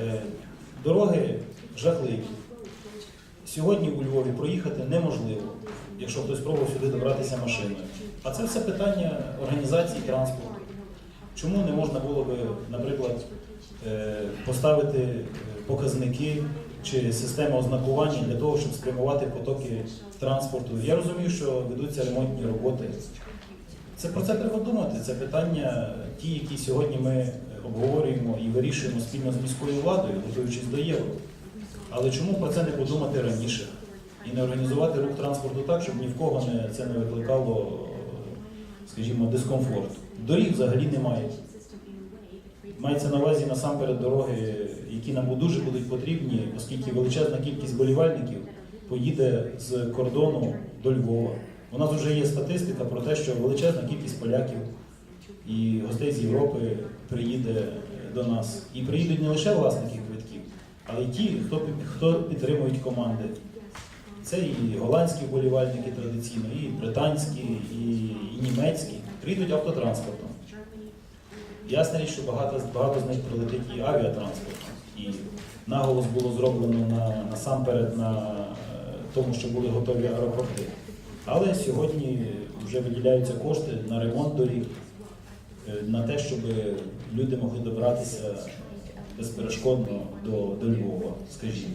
Е, Дороги жахливі. Сьогодні у Львові проїхати неможливо, якщо хтось пробував сюди добратися машиною. А це все питання організації транспорту. Чому не можна було би, наприклад, е, поставити е, показники чи систему ознакування для того, щоб спрямувати потоки транспорту? Я розумію, що ведуться ремонтні роботи. Це про це треба думати. Це питання, ті, які сьогодні ми обговорюємо і вирішуємо спільно з міською владою, готуючись до євро. Але чому про це не подумати раніше і не організувати рух транспорту так, щоб ні в кого не, це не викликало, скажімо, дискомфорт? Доріг взагалі немає. Мається на увазі насамперед дороги, які нам дуже будуть потрібні, оскільки величезна кількість болівальників поїде з кордону до Львова. У нас вже є статистика про те, що величезна кількість поляків і гостей з Європи приїде до нас. І приїдуть не лише власники квитків, але й ті, хто, хто підтримують команди. Це і голландські вболівальники традиційно, і британські, і, і німецькі. Приїдуть автотранспортом. Ясна річ, що багато, багато з них прилетить і авіатранспортом. І наголос було зроблено на, насамперед на е, тому, що були готові аеропорти. Але сьогодні вже виділяються кошти на ремонт доріг, е, на те, щоб люди могли добратися безперешкодно до, до Львова, скажімо.